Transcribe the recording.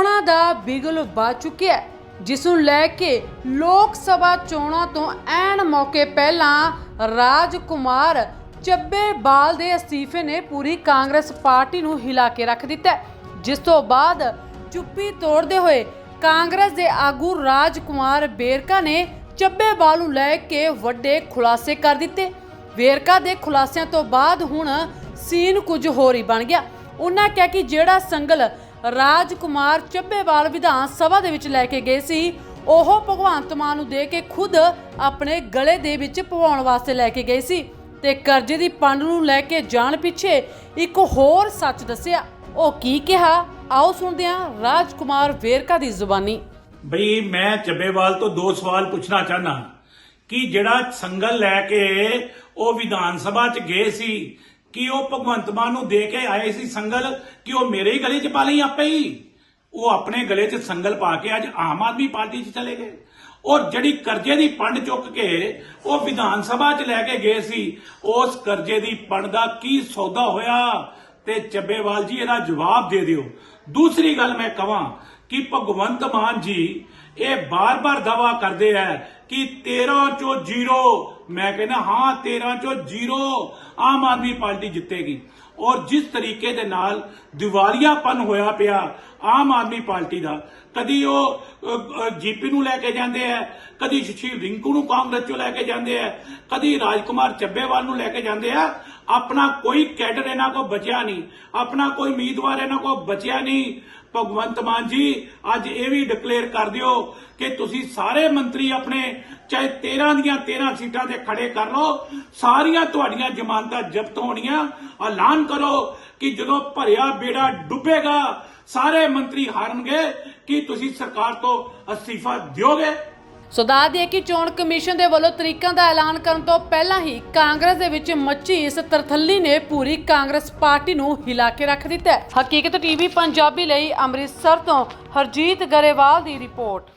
ਚੋਣਾਂ ਦਾ ਬਿਗਲ ਵੱਜ ਚੁੱਕਿਆ ਹੈ ਜਿਸ ਨੂੰ ਲੈ ਕੇ ਲੋਕ ਸਭਾ ਚੋਣਾਂ ਤੋਂ ਐਨ ਮੌਕੇ ਪਹਿਲਾਂ ਰਾਜ ਚੱਬੇਵਾਲ ਦੇ ਅਸਤੀਫੇ ਨੇ ਪੂਰੀ ਕਾਂਗਰਸ ਪਾਰਟੀ ਨੂੰ ਹਿਲਾ ਕੇ ਰੱਖ ਦਿੱਤਾ ਹੈ, ਜਿਸ ਤੋਂ ਬਾਅਦ ਚੁੱਪੀ ਤੋੜਦੇ ਹੋਏ ਕਾਂਗਰਸ ਦੇ ਆਗੂ ਰਾਜ ਕੁਮਾਰ ਬੇਰਕਾ ਨੇ ਚੱਬੇਵਾਲ ਨੂੰ ਲੈ ਕੇ ਵੱਡੇ ਖੁਲਾਸੇ ਕਰ ਦਿੱਤੇ। ਵੇਰਕਾ ਦੇ ਖੁਲਾਸਿਆਂ ਤੋਂ ਬਾਅਦ ਹੁਣ ਸੀਨ ਕੁਝ ਹੋਰ ਹੀ ਬਣ ਗਿਆ। ਉਹਨਾਂ ਕਿਹਾ ਕਿ ਜਿਹੜਾ ਸੰਗਲ ਰਾਜ ਕੁਮਾਰ ਚੱਬੇਵਾਲ ਵਿਧਾਨ ਸਭਾ ਦੇ ਵਿੱਚ ਲੈ ਕੇ ਗਏ ਸੀ। ਉਹ ਭਗਵੰਤ ਮਾਨ ਨੂੰ ਦੇ ਕੇ ਖੁਦ ਆਪਣੇ ਗਲੇ ਦੇ ਵਿੱਚ ਪਵਾਉਣ ਵਾਸਤੇ ਲੈ ਕੇ ਗਏ ਸੀ ਤੇ ਕਰਜ਼ੇ ਦੀ ਪੰਡ ਨੂੰ ਲੈ ਕੇ ਜਾਣ ਪਿੱਛੇ ਇੱਕ ਹੋਰ ਸੱਚ ਦੱਸਿਆ। ਉਹ ਕੀ ਕਿਹਾ? ਆਓ ਸੁਣਦੇ ਹਾਂ ਰਾਜ ਕੁਮਾਰ ਵੇਰਕਾ ਦੀ ਜ਼ੁਬਾਨੀ। ਬਈ ਮੈਂ ਚੱਬੇਵਾਲ ਤੋਂ ਦੋ ਸਵਾਲ ਪੁੱਛਣਾ ਚਾਹਨਾ ਕਿ ਜਿਹੜਾ ਸੰਗਲ ਲੈ ਕੇ ਉਹ ਵਿਧਾਨ ਸਭਾ ਚ ਗਏ ਸੀ ਕਿ ਉਹ ਭਗਵੰਤ ਮਾਨ ਨੂੰ ਦੇ ਕੇ ਆਏ ਸੀ ਸੰਗਲ, ਕਿ ਉਹ ਮੇਰੇ ਹੀ ਗਲੇ 'ਚ ਪਾ ਲਈ ਆਪੇ ਹੀ। ਉਹ ਆਪਣੇ ਗਲੇ 'ਚ ਸੰਗਲ ਪਾ ਕੇ ਅੱਜ ਆਮ ਆਦਮੀ ਪਾਰਟੀ 'ਚ ਚਲੇ ਗਏ। ਔਰ ਜਿਹੜੀ ਕਰਜ਼ੇ ਦੀ ਪੰਡ ਚੁੱਕ ਕੇ ਉਹ ਵਿਧਾਨ ਸਭਾ 'ਚ ਲੈ ਕੇ ਗਏ ਸੀ, ਉਸ ਕਰਜ਼ੇ ਦੀ ਪੰਡ ਦਾ ਕੀ ਸੌਦਾ ਹੋਇਆ? ਤੇ ਚੱਬੇਵਾਲ ਜੀ, ਇਹਦਾ ਜਵਾਬ ਦੇ ਦਿਓ। ਦੂਸਰੀ ਗੱਲ ਮੈਂ ਕਹਾਂ ਕਿ ਭਗਵੰਤ ਮਾਨ ਜੀ ਇਹ ਬਾਰ-ਬਾਰ ਦਾਵਾ ਕਰਦੇ ਆ ਕਿ 13 ਚੋਂ 0 ਮੈਂ ਕਹਿੰਦਾ, ਹਾਂ 13 ਚੋਂ 0 ਆਮ ਆਦਮੀ ਪਾਰਟੀ ਜਿੱਤੇਗੀ। ਔਰ ਜਿਸ ਤਰੀਕੇ ਦੇ ਨਾਲ ਦਿਵਾਲੀਆਪਨ ਹੋਇਆ ਪਿਆ ਆਮ ਆਦਮੀ ਪਾਰਟੀ ਦਾ, ਕਦੀ ਉਹ ਜੀਪੀ ਨੂੰ ਲੈ ਕੇ ਜਾਂਦੇ ਆ, ਕਦੀ ਸ਼ਸ਼ੀ ਰਿੰਕੂ ਨੂੰ ਕਾਂਗਰਸ ਚੋਂ ਲੈ ਕੇ ਜਾਂਦੇ ਆ, ਕਦੀ ਰਾਜਕੁਮਾਰ ਚੱਬੇਵਾਲ ਨੂੰ ਲੈ ਕੇ ਜਾਂਦੇ ਆ, ਆਪਣਾ ਕੋਈ ਕੈਡਰ ਇਹਨਾਂ ਕੋ ਬਚਿਆ ਨਹੀਂ, ਆਪਣਾ ਕੋਈ ਉਮੀਦਵਾਰ ਇਹਨਾਂ ਕੋ ਬਚਿਆ ਨਹੀਂ। ਭਗਵੰਤ ਮਾਨ ਜੀ, ਅੱਜ ਇਹ ਵੀ ਡਿਕਲੇਅਰ ਕਰ ਦਿਓ ਕਿ ਤੁਸੀਂ ਸਾਰੇ ਮੰਤਰੀ ਆਪਣੇ, ਚਾਹੇ 13 ਦੀਆਂ 13 ਸੀਟਾਂ ਤੇ ਖੜੇ ਕਰ ਲਓ, ਸਾਰੀਆਂ ਤੁਹਾਡੀਆਂ ਜ਼ਮਾਨਤਾਂ ਜ਼ਬਤ ਹੋਣੀਆਂ। ਐਲਾਨ ਕਰੋ ਕਿ ਜਦੋਂ ਭਰਿਆ ਬੇੜਾ ਡੁੱਬੇਗਾ, ਸਾਰੇ ਮੰਤਰੀ ਹਾਰਨਗੇ ਕਿ ਤੁਸੀਂ ਸਰਕਾਰ ਤੋਂ ਅਸਤੀਫਾ ਦਿਓਗੇ। ਸੋ ਦੱਸ ਦਈਏ ਕਿ ਚੋਣ ਕਮਿਸ਼ਨ ਦੇ ਵੱਲੋਂ ਤਰੀਕਾਂ ਦਾ ਐਲਾਨ ਕਰਨ ਤੋਂ ਪਹਿਲਾਂ ਹੀ ਕਾਂਗਰਸ ਦੇ ਵਿੱਚ ਮੱਚੀ ਇਸ ਤਰਥੱਲੀ ਨੇ ਪੂਰੀ ਕਾਂਗਰਸ ਪਾਰਟੀ ਨੂੰ ਹਿਲਾ ਕੇ ਰੱਖ ਦਿੱਤਾ ਹੈ। ਹਕੀਕਤ ਟੀਵੀ ਪੰਜਾਬੀ ਲਈ ਅੰਮ੍ਰਿਤਸਰ ਤੋਂ ਹਰਜੀਤ ਗਰੇਵਾਲ ਦੀ ਰਿਪੋਰਟ।